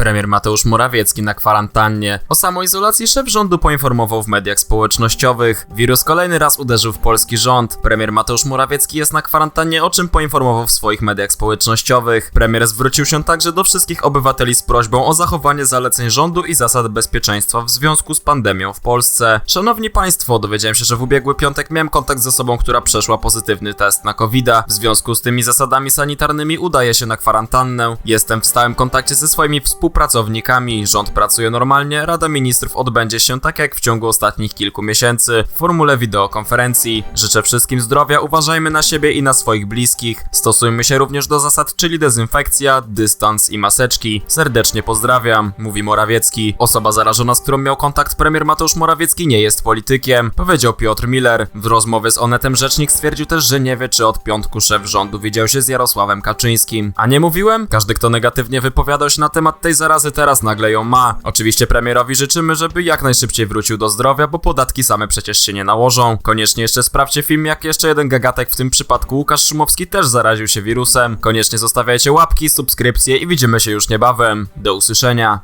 Premier Mateusz Morawiecki na kwarantannie. O samoizolacji szef rządu poinformował w mediach społecznościowych. Wirus kolejny raz uderzył w polski rząd. Premier Mateusz Morawiecki jest na kwarantannie, o czym poinformował w swoich mediach społecznościowych. Premier zwrócił się także do wszystkich obywateli z prośbą o zachowanie zaleceń rządu i zasad bezpieczeństwa w związku z pandemią w Polsce. Szanowni Państwo, dowiedziałem się, że w ubiegły piątek miałem kontakt z osobą, która przeszła pozytywny test na covid -a. W związku z tymi zasadami sanitarnymi udaję się na kwarantannę. Jestem w stałym kontakcie ze swoimi współpracownikami. Rząd pracuje normalnie, Rada Ministrów odbędzie się tak jak w ciągu ostatnich kilku miesięcy w formule wideokonferencji. Życzę wszystkim zdrowia, uważajmy na siebie i na swoich bliskich. Stosujmy się również do zasad, czyli dezynfekcja, dystans i maseczki. Serdecznie pozdrawiam, mówi Morawiecki. Osoba zarażona, z którą miał kontakt premier Mateusz Morawiecki nie jest politykiem, powiedział Piotr Miller. W rozmowie z Onetem rzecznik stwierdził też, że nie wie czy od piątku szef rządu widział się z Jarosławem Kaczyńskim. A nie mówiłem? Każdy kto negatywnie wypowiadał się na temat tej zarazy teraz nagle ją ma. Oczywiście premierowi życzymy, żeby jak najszybciej wrócił do zdrowia, bo podatki same przecież się nie nałożą. Koniecznie jeszcze sprawdźcie film, jak jeszcze jeden gagatek, w tym przypadku Łukasz Szumowski też zaraził się wirusem. Koniecznie zostawiajcie łapki, subskrypcje i widzimy się już niebawem. Do usłyszenia.